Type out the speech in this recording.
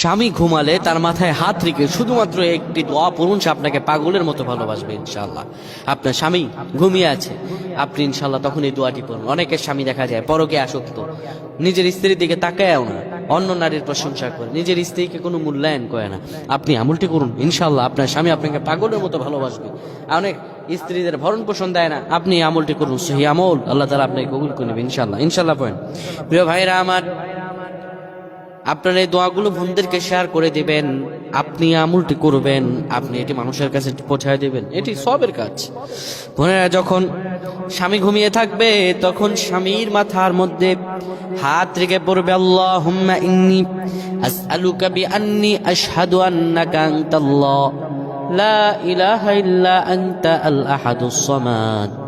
স্বামী ঘুমালে তার মাথায় হাত রেখে শুধুমাত্র একটি দোয়া পড়ুন সে আপনাকে পাগলের মতো ভালোবাসবে ইনশাল্লাহ আপনার স্বামী ঘুমিয়ে আছে, আপনি ইনশাল্লাহ তখন এই দোয়াটি পড়ুন। অনেকের স্বামী দেখা যায় পরকে আসক্ত, নিজের স্ত্রীর দিকে তাকায়ও না, অন্য নারীর প্রশংসা করে, নিজের স্ত্রীকে কোনো মূল্যায়ন করে না। আপনি আমলটি করুন ইনশাল্লাহ আপনার স্বামী আপনাকে পাগলের মতো ভালোবাসবে। অনেক স্ত্রীদের ভরণ পোষণ দেয় না, আপনি আমলটি করুন সেই আমল, আল্লাহ তালা আপনাকে কবুল করে নেবে ইনশাল্লাহ ইনশাল্লাহ পয়েন প্রিয় ভাইরা আমার আপনার এই দোয়াগুলো বোনদেরকে শেয়ার করে দিবেন। আপনি আমলটি করবেন, আপনি এটি মানুষের কাছে পৌঁছায় দিবেন। এটি সবের কাজ। বোনেরা যখন স্বামী ঘুমিয়ে থাকবে, তখন স্বামীর মাথার মধ্যে হাত রেখে পড়বে আল্লাহ হুম্মা ইন্নি আসআলুকা বিআন্নি আশহাদু আন্নাকা আনতাল্লাহ। লা ইলাহা ইল্লা আনতা আল আহাদুস সামাদ।